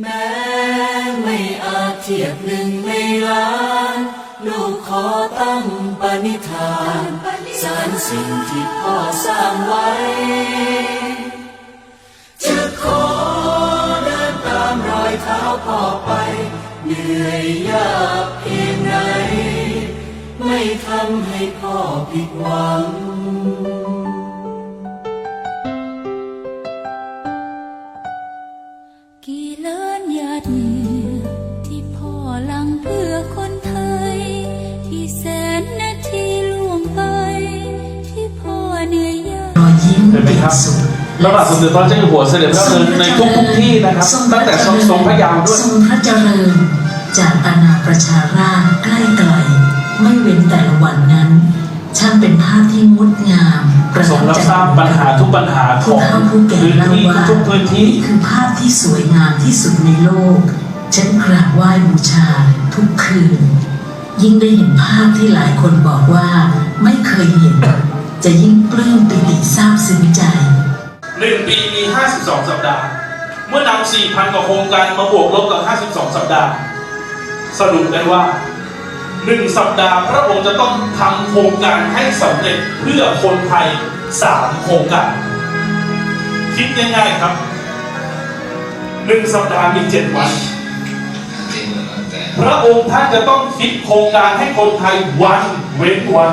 แม้ไม่อาจเทียบหนึ่งในล้าน ลูกขอตั้งปณิธานสารสิ่งที่พ่อสร้างไว้ จะขอเดินตามรอยเท้าพ่อไป เหนื่อยยากเพียงไหนไม่ทำให้พ่อผิดหวัง ดเหงื่อที่พ่อหลังเพื่อคนไทย ที่แสนนาทีล่วงไป ที่พ่อเหนื่อยยากรอยยิ้มเห็นไหมครับ สุข พระบาทสมเด็จพระเจ้าอยู่หัวเสด็จพระดำเนินในทุกทุกๆที่นะครับ ตั้งแต่ทรงทรงพระเยาว์ด้วย ทรงพระเจริญจากอาณาประชาราษฎร์ใกล้ไกล ไม่เว้นแต่ละวันนั้น ช่างเป็นภาพที่งดงามประทรงทับรับใจทราบปัญหาทุกปัญหาขผู้องเฒ่าผู้แก่พื้นเล่าที่ว่าทุกพื้นที่นี่คือภาพที่สวยงามที่สุดในโลก ฉันกราบไหว้บูชาทุกคืน ยิ่งได้เห็นภาพที่หลายคนบอกว่าไม่เคยเห็น จะยิ่งปลื้มปิติซาบซึ้งใจหนึ่งปีมี 52 สัปดาห์ เมื่อนำ4,000 กว่าโครงการมาบวกลบกับ 52 สัปดาห์ สรุปได้ว่า หนึ่งสัปดาห์พระองค์จะต้องทำโครงการให้สำเร็จเพื่อคนไทยสามโครงการ คิดง่ายๆครับหนึ่งสัปดาห์มีเจ็ดวัน พระองค์ท่านจะต้องคิดโครงการให้คนไทยวันเว้นวัน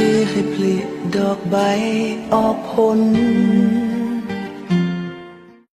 คือให้ผลิดอกใบออกผล